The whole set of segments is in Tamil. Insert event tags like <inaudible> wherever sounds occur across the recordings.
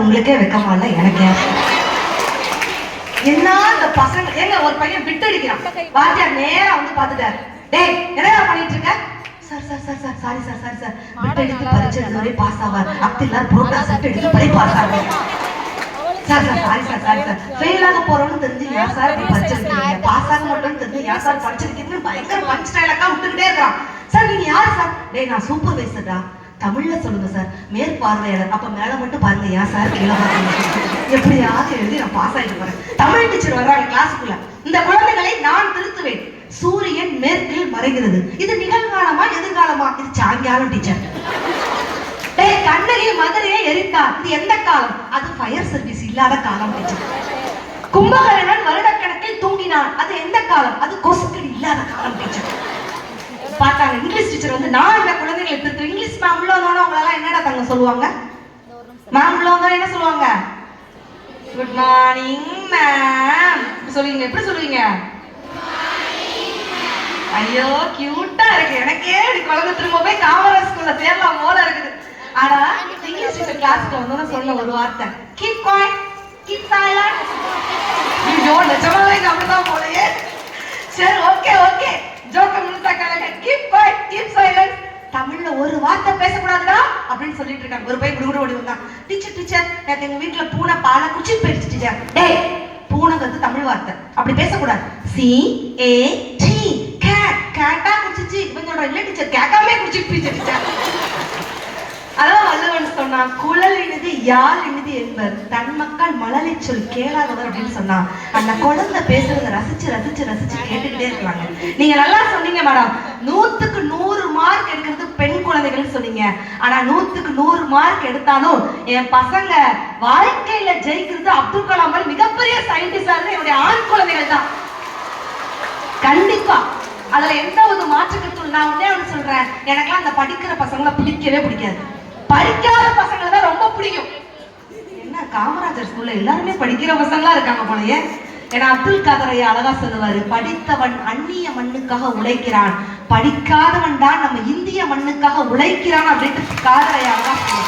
உங்களுக்கே வெக்கமா இல்ல? எனக்கே. என்ன இந்த பசங்க? ஏங்க ஒரு பையன் பிட் அடிக்கிறான். வாத்தியார் நேரா வந்து பாத்துட்டாரு டேய் என்னடா பண்ணிட்டு இருக்க? Sir sir sir sir sorry sir sorry sir. Bit அடித்து பரீட்சை எழுதுவரை பாஸ் ஆவார். அப்படி இல்ல புரோட்டா செட் அடித்து படி பாஸ் ஆவார் sir. Sir sorry sir sorry sir fail ஆக போறோம்னு தெரிஞ்சு ஏன் சார் இப்படி படிச்சிருக்கீங்க பாஸ் ஆக மாட்டோம்னு தெரிஞ்சு ஏன் சார் படிச்சிருக்கீங்கன்னு பயங்கர பஞ்ச் ஸ்டைலக்கா விட்டுக்கிட்டே இருக்கான் சார் நீங்க யார் சார்? டேய் நான் சூப்பர்வைசர்டா தமிழ்ல சொல்லுங்க சார். மேற்பார்வையாளர் அப்ப மேல மட்டும் பாருங்க ஏன் சார். கீழே பாருங்க. எப்படியாவது எழுதி நான் பாஸ் ஆகிட்டு போறேன். தமிழ் டீச்சர் வர்றாங்க கிளாஸுக்குள்ள இந்த குழந்தைகளை நான் திருத்துவேன். சூரியன் மேற்கில் மறைகிறது. இது நிகழ்காலமா எதிர்காலமா? இது சாயங்காலம் டீச்சர் டேய் கண்ணகி மதுரையை எரித்தார் இது எந்த காலம்? அது ஃபயர் சர்வீஸ் இல்லாத காலம் டீச்சர் கும்பகரணன் வருடக்கணக்கில் தூங்கினான். அது எந்த காலம்? அது கொசுக்கடி இல்லாத காலம் டீச்சர் பார்த்தாங்க. இங்கிலீஷ் டீச்சர் வந்து நான் இந்த குழந்தைகளை திருத்து இங்கிலீஷ் மேம் உள்ள வந்தோன்னா அவங்களெல்லாம் என்னடா தாங்க சொல்லுவாங்க? மேம் உள்ள வந்தோன்னா என்ன சொல்லுவாங்க? குட் மார்னிங் மேம் சொல்லுவீங்க எப்படி சொல்லுவீங்க? ஐயோ கியூட்டா இருக்கு. எனக்கே இப்படி குழந்தை திரும்ப போய் காமராஜ் ஸ்கூல்ல சேரலாம் போல இருக்குது. ஆனா இங்கிலீஷ் டீச்சர் கிளாஸ்க்கு வந்தோன்னு சொன்ன ஒரு வார்த்தை கீப் காய் கீப் சைலண்ட் ஐயோ நிஜமாவே அப்படிதான் போலயே. சரி ஓகே ஓகே ஜோக்க முழுசா கலங்க கீப் குவைட் கீப் சைலன்ஸ் தமிழ்ல ஒரு வார்த்தை பேசக்கூடாதுடா அப்படின்னு சொல்லிட்டு இருக்காங்க. ஒரு பையன் குடுகுடு ஓடி வந்தான். டீச்சர் டீச்சர் எனக்கு எங்க வீட்டுல பூனை பாலை குச்சி போயிடுச்சு டீச்சர் டேய் பூனை வந்து தமிழ் வார்த்தை. அப்படி பேசக்கூடாது. சி ஏ டி கேட் கேட்டா குடிச்சிச்சு இவன் சொல்றான் இல்ல டீச்சர் கேட்காமே குடிச்சிட்டு போயிடுச்சு டீச்சர். அதான் வல்லவன் சொன்னான் குழல் இனிது யாழ் இனிது என்பர். தன் மக்கள் மழலை சொல் கேளாதவர் அப்படின்னு சொன்னான். அந்த குழந்தை பேசுறத ரசிச்சு ரசிச்சு ரசிச்சு கேட்டுக்கிட்டே இருக்காங்க. நீங்க நல்லா சொன்னீங்க மேடம். நூத்துக்கு நூறு மார்க் எடுக்கிறது பெண் குழந்தைகள் சொன்னீங்க. ஆனா நூத்துக்கு நூறு மார்க் எடுத்தாலும் என் பசங்க வாழ்க்கையில ஜெயிக்கிறது அப்துல் கலாம் மாதிரி மிகப்பெரிய சயின்டிஸ்டா இருந்து என்னுடைய ஆண் குழந்தைகள் தான். கண்டிப்பா. அதுல எந்த ஒரு மாற்றுக்கருத்தும் நான் உடனே ஒண்ணு சொல்றேன். எனக்கெல்லாம் அந்த படிக்கிற பசங்களை பிடிக்கவே பிடிக்காது. படிக்காத பசங்களை தான் ரொம்ப பிடிக்கும். என்ன காமராஜர் ஸ்கூல்ல எல்லாருமே படிக்கிற பசங்களா இருக்காங்க போலயே. ஏன்னா அப்துல் காதர் ஐயா அழகா சொல்லுவாரு படித்தவன் அந்நிய மண்ணுக்காக உழைக்கிறான். படிக்காதவன் தான் நம்ம இந்திய மண்ணுக்காக உழைக்கிறான் அப்படின்ட்டு காதர் ஐயா அழகா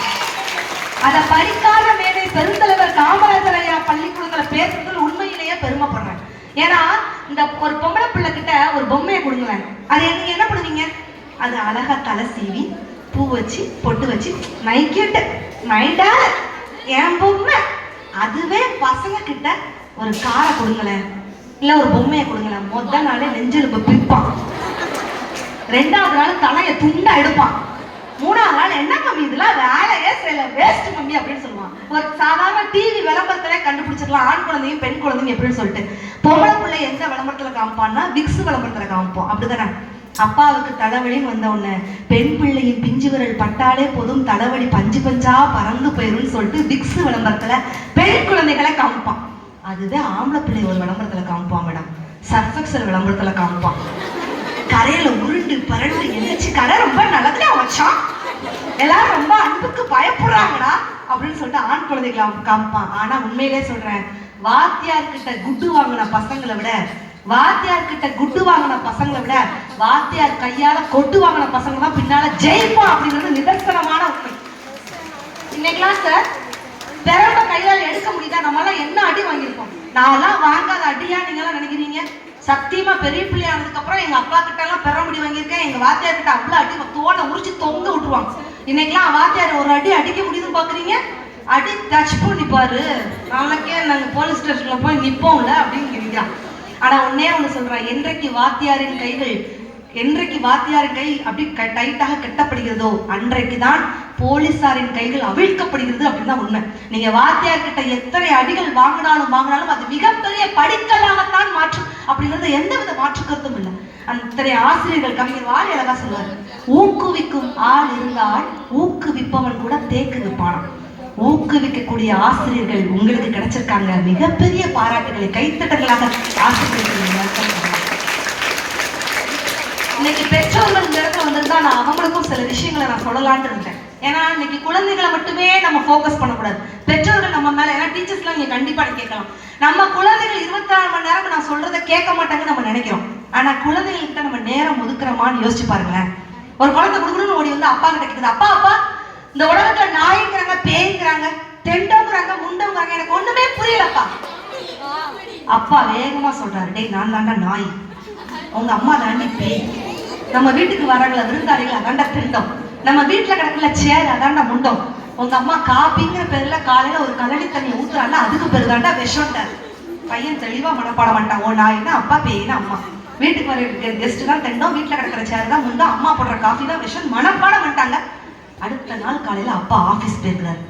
அத படிக்காத மேதை பெருந்தலைவர் காமராஜர் ஐயா பள்ளிக்கூடத்துல பேசுறதுல உண்மையிலேயே பெருமைப்படுறேன் ஏன்னா இந்த ஒரு பொம்பளை பிள்ளை கிட்ட ஒரு பொம்மையை கொடுங்களேன். அது நீங்க என்ன பண்ணுவீங்க? அது அழகா தலை சீவி பூ வச்சு பொட்டு வச்சு மைக்கிட்ட மைண்டா என் பொம்மை. அதுவே பசங்க கிட்ட ஒரு காரை கொடுங்களேன். இல்ல ஒரு பொம்மையை கொடுங்களேன். மொத்த நாளே நெஞ்செலும்பு பிப்பான். ரெண்டாவது நாள் தலையை துண்டா எடுப்பான். மூணாவது நாள் என்ன மம்மி இதெல்லாம் வேலையே செய்யல. வேஸ்ட் மம்மி அப்படின்னு சொல்லுவான். ஒரு சாதாரண டிவி விளம்பரத்திலே கண்டுபிடிச்சிடலாம். ஆண் குழந்தையும் பெண் குழந்தையும் எப்படின்னு சொல்லிட்டு பொம்பளை பிள்ளை எந்த விளம்பரத்துல காமிப்பான்னா விக்ஸ் விளம்பரத்துல காமிப்போம். அப்படிதானே அப்பாவுக்கு தலைவலின்னு வந்த உடனே பெண் பிள்ளையின் பிஞ்சு விரல் பட்டாலே போதும் தலைவலி பஞ்சு பஞ்சா பறந்து போயிரும்னு சொல்லிட்டு பிக்ஸ் விளம்பரத்துல பெண் குழந்தைகளை காமிப்பான். அதுவே ஆம்பளை பிள்ளை ஒரு விளம்பரத்துல காமிப்பான் மேடம். சர்ஃபெக்சல் விளம்பரத்துல காமிப்பான். கரையில உருண்டு பரண்டு எழுச்சி கரை ரொம்ப நல்லதுல அமைச்சான் எல்லாரும் ரொம்ப அன்புக்கு பயப்படுறாங்கடா அப்படின்னு சொல்லிட்டு ஆண் குழந்தைகளை காமிப்பான். ஆனா உண்மையிலே சொல்றேன் வாத்தியார் கிட்ட குட்டு வாங்கின பசங்களை விட வாத்தியார் கிட்ட குட்டு வாங்கின பசங்களை விட வாத்தியார் கையால கொட்டு வாங்கின பசங்க தான் பின்னால ஜெயிப்போம் அப்படிங்கிறது நிதர்சனமான உண்மை. இன்னைக்கெல்லாம் சார் திறம்ப கையால் எடுக்க முடியுதா? நம்மளாம் என்ன அடி வாங்கியிருக்கோம்? நான்லாம் வாங்காத அடியா நீங்களாம் நினைக்கிறீங்க? சத்தியமா பெரிய பிள்ளை ஆனதுக்கு அப்புறம் எங்க அப்பா கிட்ட எல்லாம் பெற முடி வாங்கியிருக்கேன். எங்க வாத்தியார் கிட்ட அவ்வளவு அடி தோலை உரிச்சு தொங்க விட்டுருவாங்க. இன்னைக்கெல்லாம் வாத்தியார் ஒரு அடி அடிக்க முடியுதுன்னு பாக்குறீங்க? அடி டச் பண்ணி பாரு. நாளைக்கே நாங்க போலீஸ் ஸ்டேஷன்ல போய் நிப்போம்ல அப்படின்னு கேட்கிறான் ஆனா உன்னே ஒண்ணு சொல்றான் என்றைக்கு வாத்தியாரின் கைகள் என்றைக்கு வாத்தியாரின் கை அப்படி க- டைட்டாக கட்டப்படுகிறதோ அன்றைக்கு தான் போலீசாரின் கைகள் அவிழ்க்கப்படுகிறது அப்படின்னு தான் உண்மை. நீங்க வாத்தியார் கிட்ட எத்தனை அடிகள் வாங்கினாலும் வாங்கினாலும் அது மிகப்பெரிய படிக்கலாகத்தான் மாற்றும். அப்படிங்கிறது எந்த வித மாற்று கருத்தும் இல்லை. அத்தனை ஆசிரியர்கள் கவிஞர் வாலி அழகா சொல்லுவார் ஊக்குவிக்கும் ஆள் இருந்தால் ஊக்குவிப்பவன் கூட தேக்கு விப்பானாம். ஊக்குவிக்கக்கூடிய ஆசிரியர்கள் உங்களுக்கு கிடைச்சிருக்காங்க. மிகப்பெரிய பாராட்டுகளை கைத்தட்டங்களாக ஆசிரியர்கள் இன்னைக்கு பெற்றோர்கள் இந்த இடத்துல வந்திருந்தா நான் அவங்களுக்கும் சில விஷயங்களை நான் சொல்லலாம்னு இருந்தேன். ஏன்னா இன்னைக்கு குழந்தைகளை மட்டுமே நம்ம ஃபோக்கஸ் பண்ணக்கூடாது. பெற்றோர்கள் நம்ம மேல ஏன்னா டீச்சர்ஸ்லாம் நீங்க கண்டிப்பா கேட்கலாம். நம்ம குழந்தைகள் இருபத்தி நாலு மணி நேரம் நான் சொல்றதை கேட்க மாட்டாங்கன்னு நம்ம நினைக்கிறோம். ஆனா குழந்தைகள்கிட்ட நம்ம நேரம் ஒதுக்குறோமான்னு யோசிச்சு பாருங்களேன். ஒரு குழந்தை குடுக்கணும்னு ஓடி வந்து அப்பா கிட்ட கேட்குது அப்பா அப்பா இந்த உலகத்துல நாய்ங்கிறாங்க பேய்ங்கிறாங்க தெண்டோங்கிறாங்க முண்டோங்கிறாங்க. எனக்கு ஒண்ணுமே புரியலப்பா. அப்பா வேகமா சொல்றாரு டேய் நான் தாண்டா நாய். உங்க அம்மா தாண்டி பேய். நம்ம வீட்டுக்கு வரங்கள விருந்தாளிகள் அதாண்டா திண்டம். நம்ம வீட்டுல கிடக்குல சேர் அதாண்டா முண்டோம். உங்க அம்மா காப்பிங்கிற பேர்ல காலையில ஒரு கலடி தண்ணி ஊத்துறாங்க அதுக்கு பேரு தாண்டா விஷம்ட்டாரு பையன் தெளிவா மனப்பாடம் பண்ணிட்டான். ஓ நாயினா அப்பா பேயினா அம்மா. வீட்டுக்கு வர கெஸ்ட் தான் தெண்டோம் வீட்டுல கிடக்கிற சேர் தான் முண்டோம். அம்மா போடுற காஃபி தான் விஷம். மனப்பாடம் பண்ணிட்டாங்க. அடுத்த நாள் காலையில அப்பா ஆபீஸ் போயிருக்கிறார்.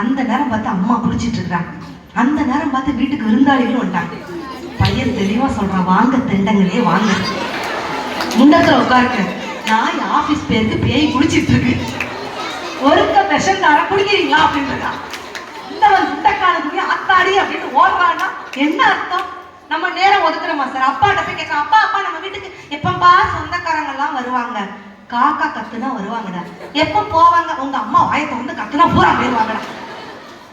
அந்த நேரம் பார்த்து அம்மா குளிச்சிட்டு இருக்காங்க. அந்த நேரம் பார்த்து வீட்டுக்கு விருந்தாளிகளும் வந்தாங்க பையன் தெளிவா சொல்றான் வாங்க திண்டங்களே வாங்க. முண்டத்துல உட்காருங்க. நாய் ஆபீஸ் பேருக்கு பேய் குளிச்சிட்டு இருக்கு. ஒருக்க தர குடிக்கிறீங்களா அப்படின்னு இருக்கான் இந்த முட்டைக்கால அத்தாடி அப்படின்னு ஓடுறான்னா என்ன அர்த்தம்? நம்ம நேரம் ஒதுக்குறோமா சார்? அப்பாட்ட போய் கேட்கலாம். அப்பா அப்பா நம்ம வீட்டுக்கு எப்பப்பா சொந்தக்காரங்க எல்லாம் வருவாங்க? காக்கா கத்துனா வருவாங்கடா. எப்ப போவாங்க? உங்க அம்மா வாயை திறந்து கத்துனா பூரா போயிருவாங்கடா.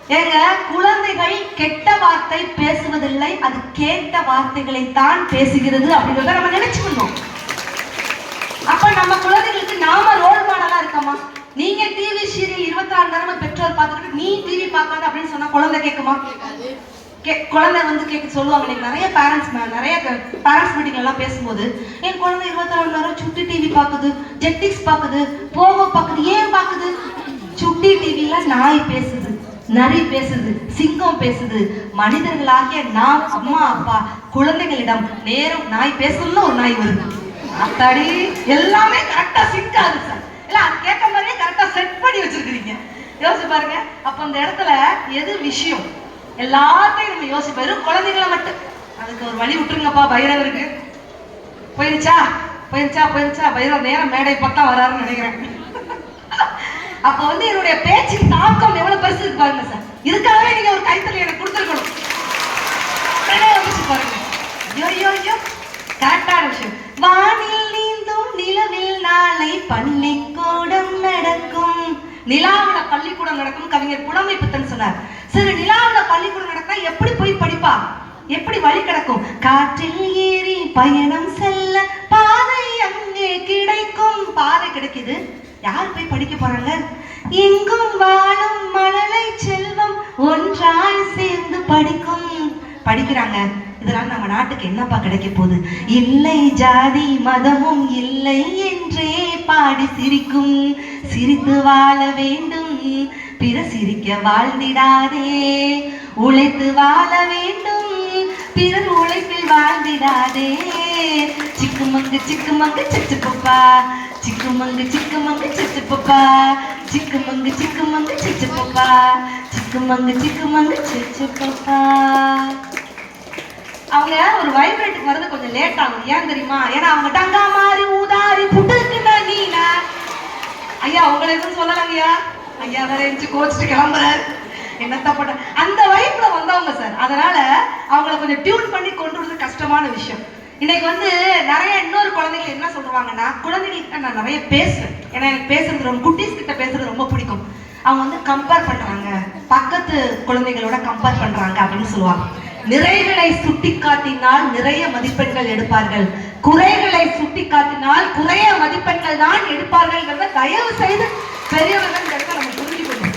ஏங்க குழந்தைகள் கெட்ட வார்த்தை பேசுவதில்லை அது கேட்ட வார்த்தைகளை தான் பேசுகிறது அப்படின்றத நம்ம நினைச்சுக்கணும் அப்ப நம்ம குழந்தைகளுக்கு நாம ரோல் மாடலா இருக்கோமா? நீங்க டிவி சீரியல் இருபத்தி நாலு நேரமா பெற்றோர் பார்த்துக்கிட்டு நீ டிவி பார்க்காத அப்படின்னு சொன்னா குழந்தை கேட்குமா கே- குழந்தை வந்து கேட்க சொல்லுவாங்க இன்னைக்கு நிறைய பேரண்ட்ஸ் நிறைய பேரண்ட்ஸ் மீட்டிங் எல்லாம் பேசும்போது என் குழந்தை இருபத்தி நாலு நேரம் சுட்டி டிவி பார்க்குது ஜெட்டிக்ஸ் பார்க்குது போகோ பார்க்குது ஏன் பார்க்குது சுட்டி டிவில நாய் பேசுது நரி பேசுது சிங்கம் பேசுது. மனிதர்களாகிய நான் அம்மா அப்பா குழந்தைகளிடம் நேரம் நாய் பேசணும்னு ஒரு நாய் வருது. அத்தாடி எல்லாமே கரெக்டா சிங்க் ஆகுது சார் இல்ல அது கேட்க மாதிரியே கரெக்டா செட் பண்ணி வச்சிருக்கீங்க யோசிச்சு பாருங்க. அப்ப அந்த இடத்துல எது விஷயம்? எல்லாத்தையும் நம்ம யோசிப்பாரு வெறும் குழந்தைகளை மட்டும். அதுக்கு ஒரு வழி விட்டுருங்கப்பா பைரவருக்கு போயிருச்சா? போயிருச்சா? போயிருச்சா? பைரவர் நேரம் மேடை பார்த்தா வராருன்னு நினைக்கிறேன். <laughs> அப்ப வந்து என்னுடைய பேச்சின் தாக்கம் எவ்வளவு பெருசு இருக்கு பாருங்க சார். இதுக்காகவே நீங்க ஒரு கைத்தறி எனக்கு கொடுத்துருக்கணும். பாருங்க. ஐயோ ஐயோ. கரெக்டான விஷயம். வானில் நீந்தும் நிலவில் நாளை பள்ளிக்கூடம் நடக்கும். நிலாவில பள்ளிக்கூடம் நடக்கும். கவிஞர் புலமை புத்தன் சொன்னார். சிறு நிலாவில் பள்ளிக்கூடம் நடந்தா எப்படி போய் படிப்பா? எப்படி வழி கிடக்கும்? காற்றில் ஏறி பயணம் செல்ல பாதை அங்கே கிடைக்கும். பாதை கிடைக்குது. யார் போய் படிக்க போறாங்க? எங்கும் வாழும் மழலை செல்வம் ஒன்றாய் சேர்ந்து படிக்கும். படிக்கிறாங்க. இதனால் நம்ம நாட்டுக்கு என்னப்பா கிடைக்க போகுது? இல்லை ஜாதி மதமும் இல்லை என்றே பாடி சிரிக்கும். சிரித்து வாழ வேண்டும். பிற சிரிக்க வாழ்ந்திடாதே. உழைத்து வாழ வேண்டும். பிறர் உழைப்பில் வாழ்ந்திடாதே. சிக்குமங்கு சிக்குமங்கு சிச்சு பப்பா. சிக்குமங்கு சிக்குமங்கு சிச்சு பப்பா. சிக்குமங்கு சிக்குமங்கு சிச்சு பப்பா. சிக்குமங்கு சிக்குமங்கு சிச்சு பப்பா. அவங்க ஒரு வைப்ரேட்டுக்கு வரது கொஞ்சம் லேட் ஆகும். ஏன் தெரியுமா? ஏன்னா அவங்க டங்கா மாறி ஊதாரி புட்டுக்குன்னா நீனா? ஐயா உங்களை எதுவும் சொல்லலைங்கய்யா. ஐயா வேற எஞ்சி கோச்சிட்டு கிளம்புறாரு. என்னத்த பண்ண அந்த வைப்ல வந்தவங்க சார் அதனால அவங்கள கொஞ்சம் டியூன் பண்ணி கொண்டு வரது கஷ்டமான விஷயம். இன்னைக்கு வந்து நிறைய இன்னொரு குழந்தைகள் என்ன சொல்லுவாங்கன்னா குழந்தைகள்கிட்ட நான் நிறைய பேசுவேன். ஏன்னா எனக்கு பேசுறது ரொம்ப குட்டீஸ் கிட்ட பேசுறது ரொம்ப பிடிக்கும். அவங்க வந்து கம்பேர் பண்றாங்க. பக்கத்து குழந்தைகளோட கம்பேர் பண்றாங்க அப்படின்னு சொல்லுவாங்க. நிறைகளை சுட்டி காட்டினால் நிறைய மதிப்பெண்கள் எடுப்பார்கள். குறைகளை சுட்டி காட்டினால் குறைய மதிப்பெண்கள் தான் எடுப்பார்கள் தயவு செய்து பெரியவர்கள் இந்த இடத்துல நம்ம புரிஞ்சுக்கணும்.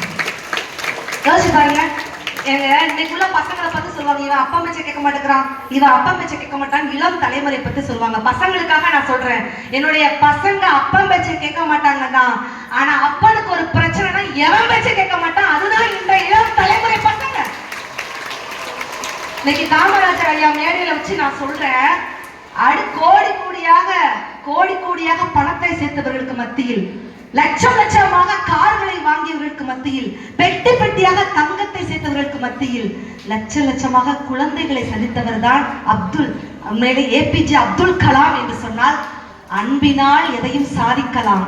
யோசிச்சு பாருங்க. எங்க இன்னைக்குள்ள பசங்களை பார்த்து சொல்லுவாங்க இவன் அப்பா பேச்ச கேட்க மாட்டேங்கிறான். இவன் அப்பா பேச்ச கேட்க மாட்டான். இளம் தலைமுறை பத்தி சொல்லுவாங்க. பசங்களுக்காக நான் சொல்றேன். என்னுடைய பசங்க அப்பா பேச்ச கேட்க மாட்டாங்க தான். ஆனா அப்பனுக்கு ஒரு பிரச்சனைனா எவன் பேச்ச கேட்க மாட்டான். அதுதான் இந்த இளம் தலைமுறை பசங்க. இன்னைக்கு காமராஜர் ஐயா மேடையில வச்சு நான் சொல்றேன். அடு கோடி கோடியாக கோடி கோடியாக பணத்தை சேர்த்தவர்களுக்கு மத்தியில் லட்சம் லட்சமாக கார்களை வாங்கியவர்களுக்கு மத்தியில் பெட்டி பெட்டியாக தங்கத்தை சேர்த்தவர்களுக்கு மத்தியில் லட்ச லட்சமாக குழந்தைகளை சந்தித்தவர் தான் அப்துல் உண்மையிலே ஏபிஜே அப்துல் கலாம் என்று சொன்னால் அன்பினால் எதையும் சாதிக்கலாம்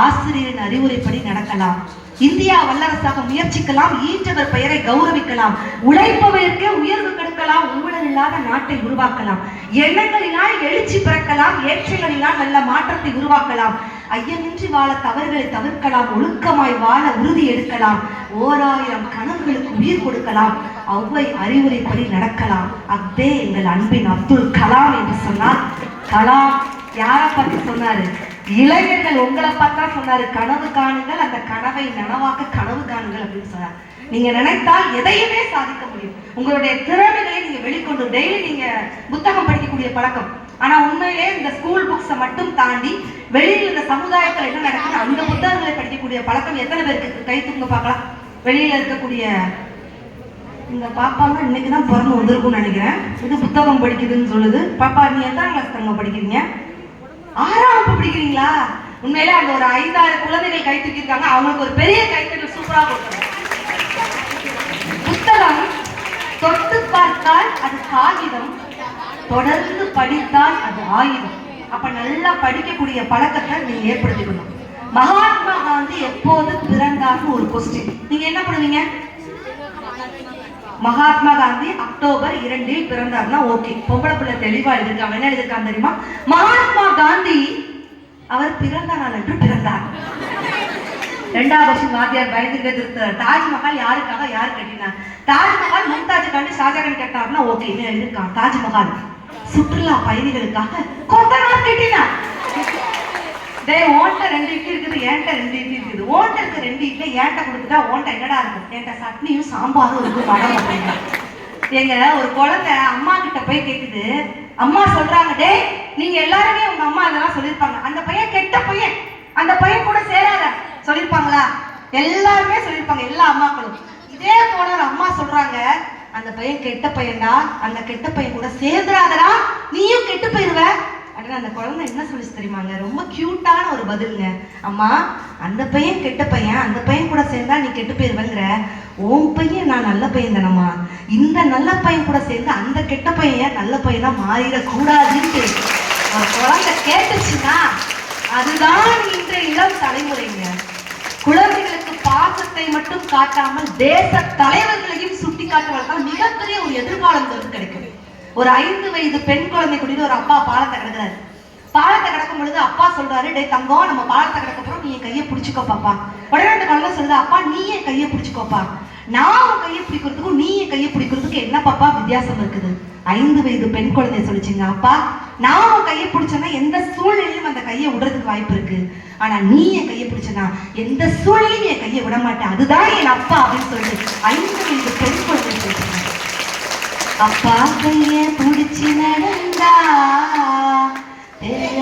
ஆசிரியரின் அறிவுரைப்படி நடக்கலாம் இந்தியா வல்லரசாக முயற்சிக்கலாம் ஈன்றவர் பெயரை கௌரவிக்கலாம் உழைப்பவருக்கே உயர்வு கெடுக்கலாம் ஊழல் இல்லாத நாட்டை உருவாக்கலாம் எண்ணங்களினால் எழுச்சி பிறக்கலாம் ஏற்றங்களினால் நல்ல மாற்றத்தை உருவாக்கலாம் ஐயமின்றி வாழ தவறுகளை தவிர்க்கலாம் ஒழுக்கமாய் வாழ உறுதி எடுக்கலாம் ஓராயிரம் கனவுகளுக்கு உயிர் கொடுக்கலாம் அவ்வை அறிவுரைப்படி நடக்கலாம். அதே எங்கள் அன்பின் அப்துல் கலாம் என்று சொன்னார். கலாம் யாரை பத்தி சொன்னாரு? இளைஞர்கள் உங்களை பார்த்தா சொன்னாரு கனவு காணுங்கள் அந்த கனவை நனவாக்க கனவு காணுங்கள் அப்படின்னு சொன்னார். நீங்க நினைத்தால் எதையுமே சாதிக்க முடியும். உங்களுடைய திறமைகளை நீங்க வெளிக்கொண்டு டெய்லி நீங்க புத்தகம் படிக்கக்கூடிய பழக்கம். ஆனா உண்மையிலே இந்த ஸ்கூல் புக்ஸை மட்டும் தாண்டி வெளியில் இந்த சமுதாயத்துல என்ன நடக்குது அந்த புத்தகங்களை படிக்கக்கூடிய பழக்கம் எத்தனை பேருக்கு கை தூங்க பார்க்கலாம். வெளியில இருக்கக்கூடிய இந்த பாப்பாங்க இன்னைக்கு தான் பிறந்து வந்திருக்கும்னு நினைக்கிறேன். இது புத்தகம் படிக்குதுன்னு சொல்லுது. பாப்பா நீ எத்தனை கிளாஸ் தங்க படிக்கிறீங்க? ஆறாம் வகுப்பு படிக்கிறீங்களா? உண்மையிலே அந்த ஒரு ஐந்தாறு குழந்தைகள் கை தூக்கியிருக்காங்க. அவங்களுக்கு ஒரு பெரிய கைத்தட்டல் சூப்பரா புத்தகம் தொட்டு பார்த்தால் அது காகிதம் தொடர்ந்து படித்தால் அது ஆயுதம் அப்ப நல்லா படிக்கக்கூடிய பழக்கத்தை நீங்க ஏற்படுத்திக்கணும். மகாத்மா காந்தி எப்போது பிறந்தார்னு ஒரு கொஸ்டின் நீங்க என்ன பண்ணுவீங்க? மகாத்மா காந்தி அக்டோபர் இரண்டில் பிறந்தார்னா ஓகே பொம்பளை பிள்ளை தெளிவா எழுதிருக்காங்க என்ன எழுதிருக்கான் தெரியுமா? மகாத்மா காந்தி அவர் பிறந்த நாள் என்று பிறந்தார். ரெண்டாவது வருஷம் வாத்தியார் பயந்துட்டே திருத்தார் தாஜ்மஹால் யாருக்காக யார் கட்டினார்? தாஜ்மஹால் மும்தாஜுக்காண்டி ஷாஜகான் கட்டினார்னா ஓகே இருக்கான் தாஜ்மஹால். சுற்றுலா பயணிகளுக்காக கொத்தனார் கட்டினார் டேய் ஓன்ட்ட ரெண்டு இட்லி இருக்குது ஏன்ட்ட ரெண்டு இட்லி இருக்குது. ஓன்ட்ட இருக்க ரெண்டு இட்லி ஏன்ட்ட கொடுத்துட்டா ஓன்ட்ட என்னடா இருக்கும் ஏன்ட்ட சட்னியும் சாம்பாரும் இருக்கும் படம் எங்க ஒரு குழந்தை அம்மா கிட்ட போய் கேக்குது. அம்மா சொல்றாங்க டேய் நீங்க எல்லாருமே உங்க அம்மா இதெல்லாம் சொல்லியிருப்பாங்க. அந்த பையன் கெட்ட பையன். அந்த பையன் கூட சேராத. சொல்லிருப்பாங்களா எல்லாருமே சொல்லியிருப்பாங்க எல்லா அம்மாக்களும். இதே போல ஒரு அம்மா சொல்றாங்க அந்த பையன் கெட்ட பையன்டா அந்த கெட்ட பையன் கூட சேர்ந்துடாதடா நீயும் கெட்டு போயிடுவ அப்படின்னு அந்த குழந்தை என்ன சொல்லிச்சு தெரியுமாங்க ரொம்ப கியூட்டான ஒரு பதிலுங்க. அம்மா அந்த பையன் கெட்ட பையன் அந்த பையன் கூட சேர்ந்தா நீ கெட்டு போயிடுவேங்கிற உன் பையன் நான் நல்ல பையன் தானம்மா. இந்த நல்ல பையன் கூட சேர்ந்து அந்த கெட்ட பையன் நல்ல பையனா மாறிடக்கூடாதுன்ட்டு. ஒரு குழந்தை கேட்டுச்சுன்னா அதுதான் இன்றைய இளம் தலைமுறைங்க. குழந்தைகளுக்கு பாசத்தை மட்டும் காட்டாமல் தேச தலைவர்களையும் சுட்டிக்காட்டுவதால் மிகப்பெரிய ஒரு எதிர்காலம் கிடைக்குது ஒரு ஐந்து வயது பெண் குழந்தை கூட்டிட்டு ஒரு அப்பா பாலத்தை கிடக்குறாரு பாலத்தை கிடக்கும் பொழுது அப்பா சொல்றாரு டே தங்கம் நம்ம பாலத்தை கிடக்க போறோம் நீ என் கையை பிடிச்சிக்கோ பாப்பா. உடனே அந்த குழந்தை சொல்லுது அப்பா நீ என் கையை பிடிச்சிக்கோப்பா நான் உன் கையை பிடிக்கிறதுக்கும் நீ என் கையை பிடிக்கிறதுக்கும் என்ன பாப்பா வித்தியாசம் இருக்குது? ஐந்து வயது பெண் குழந்தை சொல்லிச்சுங்க அப்பா நான் உன் கையை பிடிச்சேன்னா எந்த சூழ்நிலை கையை விடுறதுக்கு வாய்ப்பு இருக்கு. ஆனா நீ என் கையை பிடிச்சனா எந்த சூழலையும் என் கையை விட மாட்டேன். அதுதான் என் அப்பா அப்படின்னு சொல்லி ஐந்து வயது பெண் குழந்தை அப்பா கைய பிடிச்சி நடந்தா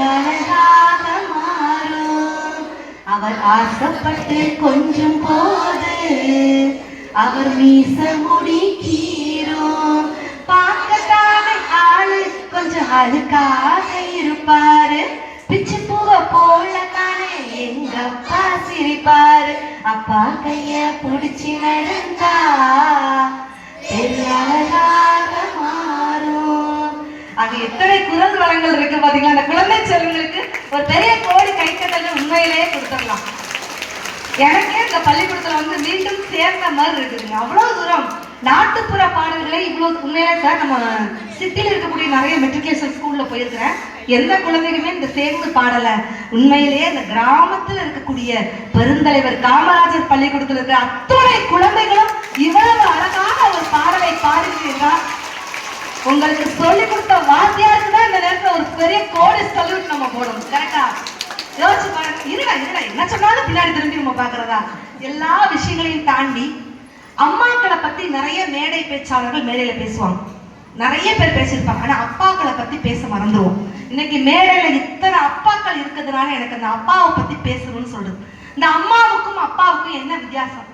அழகாக மாறும். அவர் ஆசைப்பட்டு கொஞ்சம் போது அவர் மீச முடி கீரும் பார்க்கத்தான ஆளு கொஞ்சம் அழுக்காக இருப்பாரு. போல தானே எங்க அப்பா சிரிப்பாரு. அப்பா கைய புடிச்சு நடந்தா அது அழகாக மாறும் எத்தனை குரல் வளங்கள் இருக்கு பாத்தீங்களா? அந்த குழந்தை செல்வங்களுக்கு ஒரு பெரிய கோடி கைத்தட்டல் உண்மையிலேயே கொடுத்துடலாம். எனக்கே இந்த பள்ளிக்கூடத்துல வந்து மீண்டும் சேர்ந்த மாதிரி இருக்குதுங்க அவ்வளவு தூரம் நாட்டுப்புற பாடல்களை இவ்வளவு உண்மையிலே சார் நம்ம சிட்டியில் இருக்கக்கூடிய நிறைய மெட்ரிகுலேஷன் ஸ்கூல்ல போயிருக்கிறேன். எந்த குழந்தைகளுமே இந்த சேர்ந்து பாடல. உண்மையிலேயே இந்த கிராமத்துல இருக்கக்கூடிய பெருந்தலைவர் காமராஜர் பள்ளிக்கூடத்துல இருக்கிற அத்துணை குழந்தைகளும் இவ்வளவு அழகாக ஒரு பாடலை பாடுகிறீர்கள் உங்களுக்கு சொல்லி கொடுத்த வாத்தியாருக்கு தான் இந்த நேரத்துல ஒரு பெரிய கோடி சல்யூட் நம்ம போடணும் கரெக்டா யோசிச்சு பாருங்க. இருடா இருடா என்ன சொன்னாலும் பின்னாடி திரும்பி நம்ம பாக்குறதா எல்லா விஷயங்களையும் தாண்டி அம்மாக்களை பத்தி நிறைய மேடை பேச்சாளர்கள் மேடையில பேசுவாங்க. நிறைய பேர் பேசியிருப்பாங்க. ஆனா அப்பாக்களை பத்தி பேச மறந்துருவோம். இன்னைக்கு மேடையில இத்தனை அப்பாக்கள் இருக்கிறதுனால எனக்கு அந்த அப்பாவை பத்தி பேசணும்னு சொல்றது. இந்த அம்மாவுக்கும் அப்பாவுக்கும் என்ன வித்தியாசம்?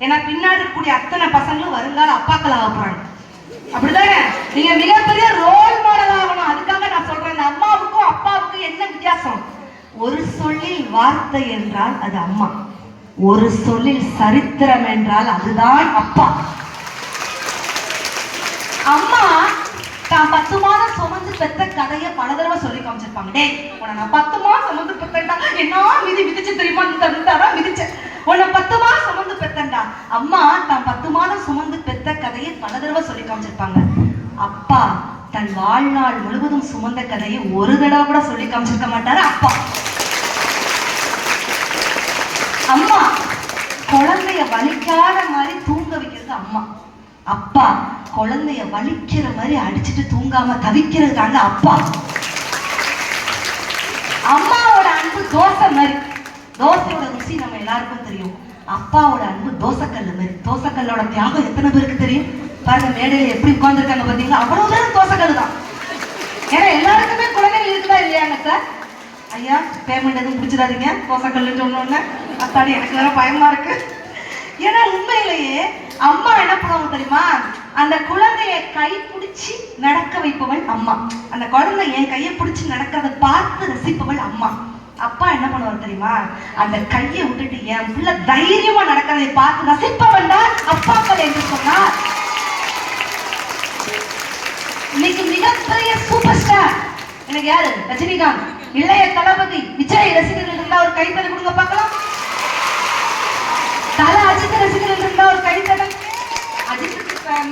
ஏன்னா பின்னாடி இருக்கக்கூடிய அத்தனை பசங்களும் வருங்கால அப்பாக்கள் ஆக போறாங்க. அப்படிதானே நீங்க மிகப்பெரிய ரோல் மாடல் ஆகணும். அதுக்காக நான் சொல்றேன் இந்த அம்மாவுக்கும் அப்பாவுக்கும் என்ன வித்தியாசம்? ஒரு சொல்லில் வார்த்தை என்றால் அது அம்மா. ஒரு சொல்லில் சரித்திரம் என்றால் அதுதான் அப்பா. அம்மா தான் பத்து மாதம் சுமந்து பெத்த கதையை பல தடவை சொல்லி காமிச்சிருப்பாங்க. டே உன நான் பத்து மாதம் சுமந்து பெத்தேன்டா என்ன விதி விதிச்சு தெரியுமா? இந்த மிதிச்சேன் உன்னை பத்து மாதம் சுமந்து பெத்தேன்டா அம்மா தான் பத்து மாதம் சுமந்து பெத்த கதையை பல தடவை சொல்லி காமிச்சிருப்பாங்க. அப்பா தன் வாழ்நாள் முழுவதும் சுமந்த கதையை ஒரு தடவை கூட சொல்லி காமிச்சிருக்க மாட்டாரு அப்பா. அம்மா குழந்தைய வலிக்காத மாதிரி தூங்க வைக்கிறது அம்மா. அப்பா குழந்தைய வலிக்கிற மாதிரி அடிச்சுட்டு தூங்காம தவிக்கிறது தாங்க அப்பா. அம்மாவோட அன்பு தோசை மாதிரி. தோசையோட ருசி நம்ம எல்லாருக்கும் தெரியும். அப்பாவோட அன்பு தோசைக்கல்லு மாதிரி. தோசைக்கல்லோட தியாகம் எத்தனை பேருக்கு தெரியும்? பாருங்க மேடையில எப்படி உட்காந்துருக்காங்க பாத்தீங்களா? அவ்வளவு தூரம் தோசைக்கல்லு தான் ஏன்னா எல்லாருக்குமே குழந்தைகள் இருக்குதா இல்லையாங்க சார்? ஐயா பேமெண்ட் எதுவும் பிடிச்சிடாதீங்க. தோசைக்கல்லுன்னு சொன்னோன்னே. அத்தாடி எனக்கு வேற பயமா இருக்கு. ஏன்னா உண்மையிலேயே அம்மா என்ன பண்ணுவாங்க தெரியுமா? அந்த குழந்தைய கை பிடிச்சி நடக்க வைப்பவள் அம்மா. அந்த குழந்தை என் கையை பிடிச்சி நடக்கிறத பார்த்து ரசிப்பவள் அம்மா. அப்பா என்ன பண்ணுவார் தெரியுமா? அந்த கையை விட்டுட்டு என் புள்ள தைரியமா நடக்கிறதை பார்த்து ரசிப்பவன் தான் அப்பாக்கள் என்று சொன்னார். இன்னைக்கு மிகப்பெரிய சூப்பர் ஸ்டார். எனக்கு யாரு? ரஜினிகாந்த். இளைய தளபதி. விஜய் ரசிகர்கள் இருந்தா ஒரு கைத்தறி கொடுங்க பார்க்கலாம். தல அஜித் ரசிகர்கள் இருந்தா ஒரு கைத்தறல் அஜித்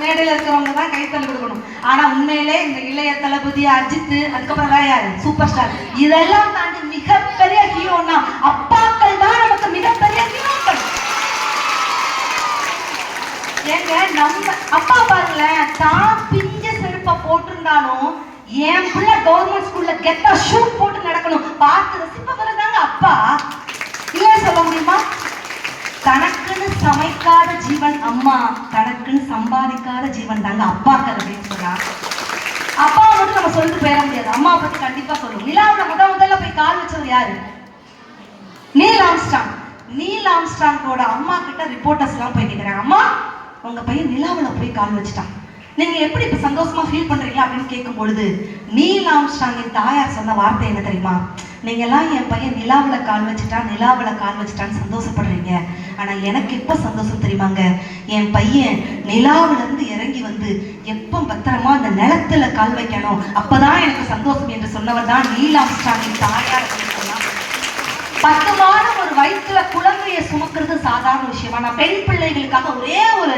மேடையில் இருக்கிறவங்க தான் கைத்தறல் கொடுக்கணும். ஆனா உண்மையிலே இந்த இளைய தளபதி அஜித் அதுக்கப்புறம் வேற யாரு? சூப்பர் ஸ்டார் இதெல்லாம் தாண்டி மிகப்பெரிய ஹீரோனா அப்பாக்கள் தான் நமக்கு மிகப்பெரிய ஹீரோக்கள் ஏங்க நம்ம அப்பா பாருங்களேன் தான் பிஞ்ச செருப்பை போட்டிருந்தாலும் என் பிள்ளை கவர்மெண்ட் ஸ்கூல்ல கெத்தா ஷூ போட்டு நடக்கணும். பார்த்து ரசிப்பவர் தாங்க அப்பா இல்லையா சொல்ல முடியுமா தனக்குன்னு சமைக்காத ஜீவன் அம்மா தனக்குன்னு சம்பாதிக்காத ஜீவன் தாங்க அப்பாக்கள் அப்படின்னு சொன்னா அப்பாவை மட்டும் நம்ம சொல்லிட்டு பேர முடியாது. அம்மாவை பத்தி கண்டிப்பா சொல்லுவோம். நிலாவில் முத முதல்ல போய் கால் வச்சது யாரு? நீல் ஆம்ஸ்டாங் நீல் ஆம்ஸ்டாங்கோட அம்மா கிட்ட ரிப்போர்ட்டர்ஸ் எல்லாம் போய் கேட்குறாங்க அம்மா உங்க பையன் நிலாவில் போய் கால் வச்சுட்டான். நீங்க எப்படி இப்ப சந்தோஷமா ஃபீல் பண்றீங்களா அப்படின்னு கேட்கும் பொழுது நீல் ஆம்ஸ்டாங்கின் தாயார் சொன்ன வார்த்தை என்ன தெரியுமா? நீங்க எல்லாம் என் பையன் நிலாவில கால் வச்சுட்டான் நிலாவில கால் வச்சுட்டான்னு சந்தோஷப்படுறீங்க. ஆனா எனக்கு எப்ப சந்தோஷம் தெரியுமாங்க? என் பையன் நிலாவில இருந்து இறங்கி வந்து எப்ப பத்திரமா அந்த நிலத்துல கால் வைக்கணும் அப்பதான் எனக்கு சந்தோஷம் என்று சொன்னவர் தான் நீல் ஆம்ஸ்டாங்கின் தாயார் அப்படின்னு பத்து மாதம் ஒரு வயிற்றுல குழந்தைய சுமக்கிறது சாதாரண விஷயமா? நான் பெண் பிள்ளைகளுக்காக ஒரே ஒரு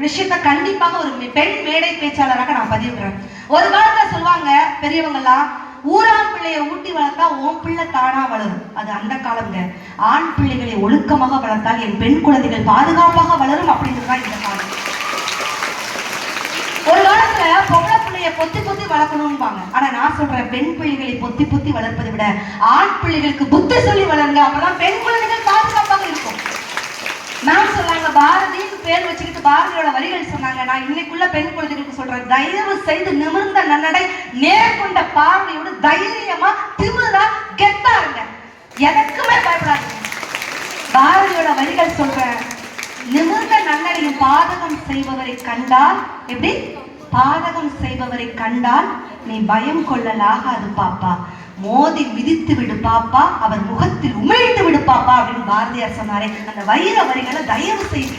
விஷயத்த கண்டிப்பாக ஒரு பெண் மேடை பேச்சாளராக நான் பதிவுறேன் ஒரு காலத்துல சொல்லுவாங்க பெரியவங்க எல்லாம் ஊரான் பிள்ளைய ஊட்டி வளர்த்தா உன் பிள்ளை தானா வளரும். அது அந்த காலங்க ஆண் பிள்ளைகளை ஒழுக்கமாக வளர்த்தால் என் பெண் குழந்தைகள் பாதுகாப்பாக வளரும் அப்படிங்கிறது தான் இந்த காலம். ஒரு காலத்துல பொம்பளை பிள்ளைய பொத்தி பொத்தி வளர்க்கணும்பாங்க. ஆனா நான் சொல்றேன் பெண் பிள்ளைகளை பொத்தி பொத்தி வளர்ப்பதை விட ஆண் பிள்ளைகளுக்கு புத்தி சொல்லி வளருங்க அப்பதான் பெண் குழந்தைகள் பாதுகாப்பாக இருக்கும். மேம் சொன்னாங்க பாரத பாரதியோட வரிகள் சொன்னாங்க. நான் இன்னைக்குள்ள பெண் குழந்தைகளுக்கு சொல்றேன். தயவு செய்து நிமிர்ந்த நன்னடை நேர்கொண்ட பார்வையோடு தைரியமா திமிரா கெத்தா இருங்க எனக்குமே பயப்படாதீங்க. பாரதியோட வரிகள் சொல்றேன். நிமிர்ந்த நன்னடையும் பாதகம் செய்பவரை கண்டால் எப்படி? பாதகம் செய்பவரை கண்டால் நீ பயம் கொள்ளலாகாது பாப்பா. மோதி மிதித்து விடு பாப்பா. அவர் முகத்தில் உமிழ்ந்து விடு பாப்பா அப்படின்னு பாரதியார் சொன்னாரே. அந்த வைர வரிகளை தயவு செய்து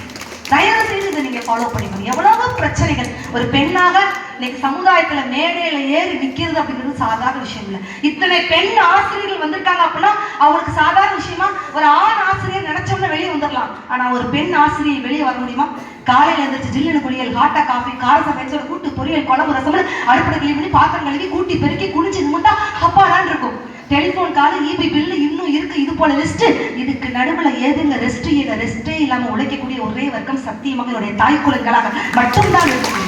தயவு செய்து இதை நீங்க ஃபாலோ பண்ணிக்கணும் எவ்வளவு பிரச்சனைகள். ஒரு பெண்ணாக இன்னைக்கு சமுதாயத்துல மேடையில ஏறி நிக்கிறது அப்படிங்கிறது சாதாரண விஷயம் இல்ல. இத்தனை பெண் ஆசிரியர்கள் வந்திருக்காங்க அப்படின்னா அவங்களுக்கு சாதாரண விஷயமா ஒரு ஆண் ஆசிரியர் நினைச்சோம்னா வெளியே வந்துடலாம் ஆனா ஒரு பெண் ஆசிரியர் வெளியே வர முடியுமா? காலையில எழுந்திரிச்சு ஜில்லுனு குளியல் ஹாட்டா காஃபி காரசம் சமைச்சோட கூட்டு பொரியல் குழம்பு ரசம் அடுப்படை கிளி பண்ணி பாத்திரம் கழுவி கூட்டி பெருக்கி குளிச்சு நிமிட்டா அப்பாடான் இருக்கும். டெலிபோன் காலு இபி பில்லு இன்னும் இருக்கு. இது போல லிஸ்ட் இதுக்கு நடுவில் ஏதுங்க ரெஸ்ட் இல்ல ரெஸ்டே இல்லாம உழைக்கக்கூடிய ஒரே வர்க்கம் சத்தியமாக என்னுடைய தாய் குலங்களாக மட்டும்தான் இருக்கு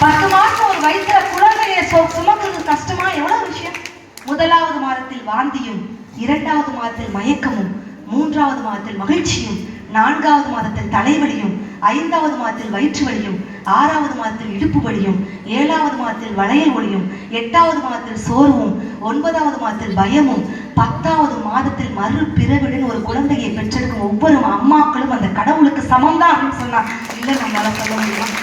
பத்து மாசம் ஒரு வயிற்றுல குழந்தைய சு- சுமக்கிறது கஷ்டமா? எவ்வளவு விஷயம்? முதலாவது மாதத்தில் வாந்தியும் இரண்டாவது மாதத்தில் மயக்கமும் மூன்றாவது மாதத்தில் மகிழ்ச்சியும் நான்காவது மாதத்தில் தலைவலியும் ஐந்தாவது மாதத்தில் வயிற்று வலியும் ஆறாவது மாதத்தில் இடுப்பு வலியும் ஏழாவது மாதத்தில் வளையல் ஒளியும் எட்டாவது மாதத்தில் சோர்வும் ஒன்பதாவது மாதத்தில் பயமும் பத்தாவது மாதத்தில் மறு பிறவிடன் ஒரு குழந்தையை பெற்றெடுக்கும் ஒவ்வொரு அம்மாக்களும் அந்த கடவுளுக்கு சமம்தான் அப்படின்னு சொன்னா இல்லை நம்மளால சொல்ல முடியும்?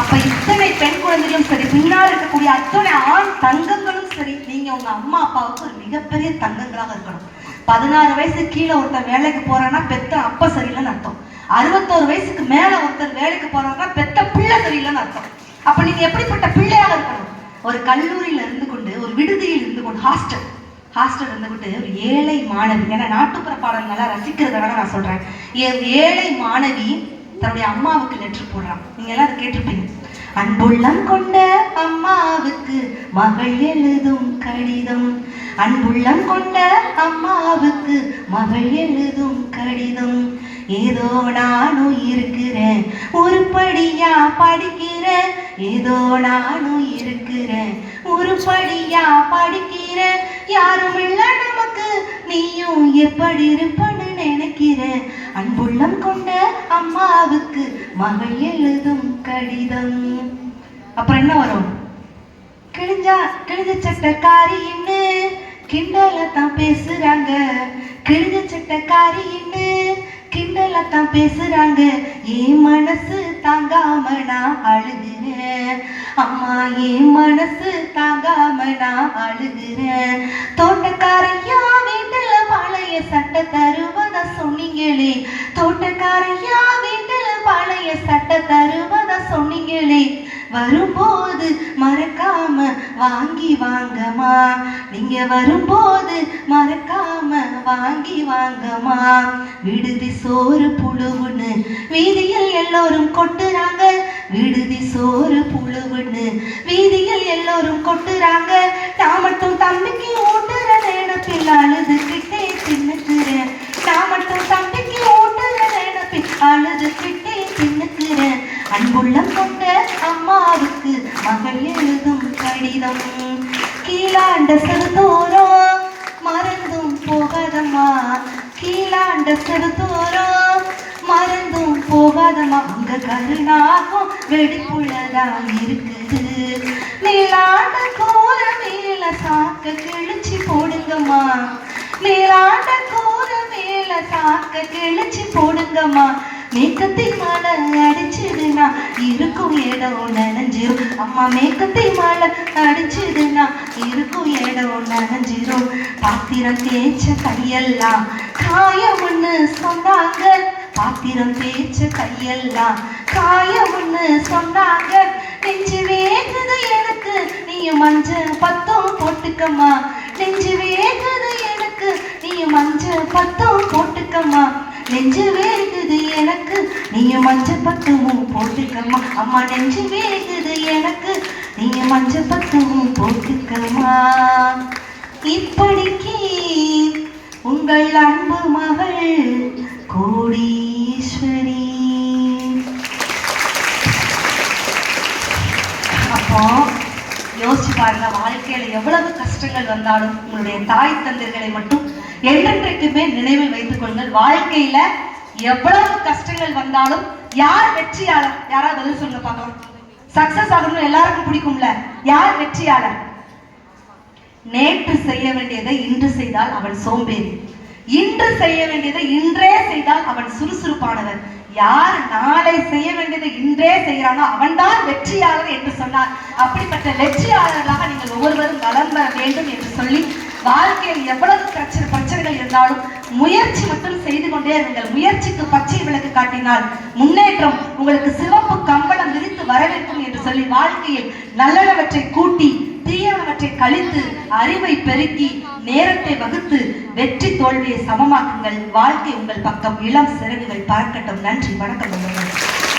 அப்ப இத்தனை பெண் குழந்தைகளும் சரி பின்னால் இருக்கக்கூடிய அத்தனை ஆண் தங்கங்களும் சரி நீங்க உங்க அம்மா அப்பாவுக்கு ஒரு மிகப்பெரிய தங்கங்களாக இருக்கணும். பதினாறு வயசு கீழே ஒருத்தன் வேலைக்கு போறான்னா பெத்த அப்பா சரியில்லைன்னு அர்த்தம். அறுபத்தோரு வயசுக்கு மேல ஒருத்தர் வேலைக்கு போறாங்கன்னா பெத்த பிள்ளை சரியில்லைன்னு அர்த்தம். அப்ப நீங்க எப்படிப்பட்ட பிள்ளையாக இருக்கணும்? ஒரு கல்லூரியில இருந்து கொண்டு ஒரு விடுதியில் இருந்து கொண்டு ஹாஸ்டல் ஹாஸ்டல் இருந்துகிட்டு ஒரு ஏழை மாணவி ஏன்னா நாட்டுப்புற பாடல்களை ரசிக்கிறதுனால நான் சொல்றேன். ஏழை மாணவி தன்னுடைய அம்மாவுக்கு லெட்டர் போடுறான். நீங்க எல்லாம் அதை கேட்டிருப்பீங்க. அன்புள்ளம் கொண்ட அம்மாவுக்கு மகள் எழுதும் கடிதம். அன்புள்ளம் கொண்ட அம்மாவுக்கு மகள் எழுதும் கடிதம். ஏதோ நானும் இருக்கிறேன் உருப்படியா படிக்கிறேன். ஏதோ நானும் இருக்கிறேன் உருப்படியா படிக்கிறேன். யாரும் இல்ல நமக்கு நீயும் எப்படி இருப்பன்னு நினைக்கிறேன். அன்புள்ளம் கொண்ட அம்மாவுக்கு மகள் எழுதும் கடிதம். அப்புறம் என்ன வரும்? கிழிஞ்சா கிழிஞ்ச சட்டக்காரின்னு கிண்டல தான் பேசுறாங்க. கிழிஞ்ச சட்டக்காரின்னு கிண்டல தான் பேசுறாங்க. என் மனசு தாங்காம நான் அழுகிறேன். அம்மா என் மனசு தாங்காம நான் அழுகிறேன். தோட்டக்காரையா வீட்டுல பழைய சட்டை தருவதா சொன்னீங்களே? தோட்டக்காரையா வீட்டுல பழைய சட்டை தருவதா சொன்னீங்களே? வரும்போது மறக்காம வாங்கி வாங்கம்மா. நீங்க வரும்போது மறக்காம வாங்கி வாங்கம்மா. விடுதி சோறு புழுவுன்னு வீதியில் எல்லோரும் கொட்டுறாங்க. விடுதி சோறு புழுவுன்னு வீதியில் எல்லோரும் கொட்டுறாங்க. நான் மட்டும் தம்பிக்கு ஊட்டுற நினைப்பில் அழுதுகிட்டே தின்னுக்கிறேன். நான் மட்டும் தம்பிக்கு ஊட்டுற அழுது அழுதுகிட்டே தின்னுக்கிறேன். அன்புள்ளம் கொண்ட அம்மாவுக்கு மகள் எழுதும் கடிதம். கீழாண்ட சிறுதோறும் மறந்தும் போகாதம்மா. கீழாண்ட சிறுதோறும் மறந்தும் போகாதம்மா. அங்க கருணாகும் வெடிப்புள்ளதா இருக்குது. நீலாண்ட கோர மேல சாக்க கிழிச்சு போடுங்கம்மா. நீலாண்ட கோர மேல சாக்க கிழிச்சு போடுங்கம்மா. மேக்கத்தை மாலை அடிச்சதுன்னா இருக்கும் இடம் நனைஞ்சிரும். அம்மா மேக்கத்தை மாலை அடிச்சதுன்னா இருக்கும் இடம் நனைஞ்சிரும். பாத்திரம் தேய்ச்ச கையெல்லாம் காயம்னு சொன்னாங்க. பாத்திரம் தேய்ச்ச கையெல்லாம் காயம்னு சொன்னாங்க. நெஞ்சு வேகுது எனக்கு நீ மஞ்சள் பத்தம் போட்டுக்கம்மா. நெஞ்சு வேகுது எனக்கு நீ மஞ்சள் பத்தம் போட்டுக்கம்மா. நெஞ்சு வேகுது எனக்கு. நீயும் மஞ்சள் பத்தமும் போட்டுக்கம்மா. அம்மா நெஞ்சு வேகுது எனக்கு. நீயும் மஞ்சள் பத்தமும் போட்டுக்கம்மா. இப்படிக்கு உங்கள் அன்பு மகள் கோடீஸ்வரி. அப்போ யோசிச்சு பாருங்க வாழ்க்கையில எவ்வளவு கஷ்டங்கள் வந்தாலும் உங்களுடைய தாய் தந்தைகளை மட்டும் என்றென்றைக்குமே நினைவில் வைத்துக் கொள்ளுங்கள் வாழ்க்கையில எவ்வளவு கஷ்டங்கள் வந்தாலும் யார் வெற்றியாளர் யாராவது பதில் சொல்லுங்க பார்க்கலாம். சக்சஸ் ஆகணும் எல்லாருக்கும் பிடிக்கும்ல? யார் வெற்றியாளர் நேற்று செய்ய வேண்டியதை இன்று செய்தால் அவன் சோம்பேறி. இன்று செய்ய வேண்டியதை இன்றே செய்தால் அவன் சுறுசுறுப்பானவன் யார் நாளை செய்ய வேண்டியதை இன்றே செய்கிறானோ அவன்தான் வெற்றியாளர் என்று சொன்னார். அப்படிப்பட்ட வெற்றியாளர்களாக நீங்கள் ஒவ்வொருவரும் வளம் வேண்டும் என்று சொல்லி வாழ்க்கையில் எவ்வளவு பிரச்சனை பிரச்சனைகள் இருந்தாலும் முயற்சி மட்டும் செய்து கொண்டே இருங்கள். முயற்சிக்கு பச்சை விளக்கு காட்டினால் முன்னேற்றம் உங்களுக்கு சிவப்பு கம்பளம் விரித்து வரவேற்கும் என்று சொல்லி வாழ்க்கையில் நல்லனவற்றை கூட்டி தீயவற்றை கழித்து அறிவை பெருக்கி நேரத்தை வகுத்து வெற்றி தோல்வியை சமமாக்குங்கள். வாழ்க்கை உங்கள் பக்கம் இளம் சிறகுகள் பார்க்கட்டும். நன்றி வணக்கம்.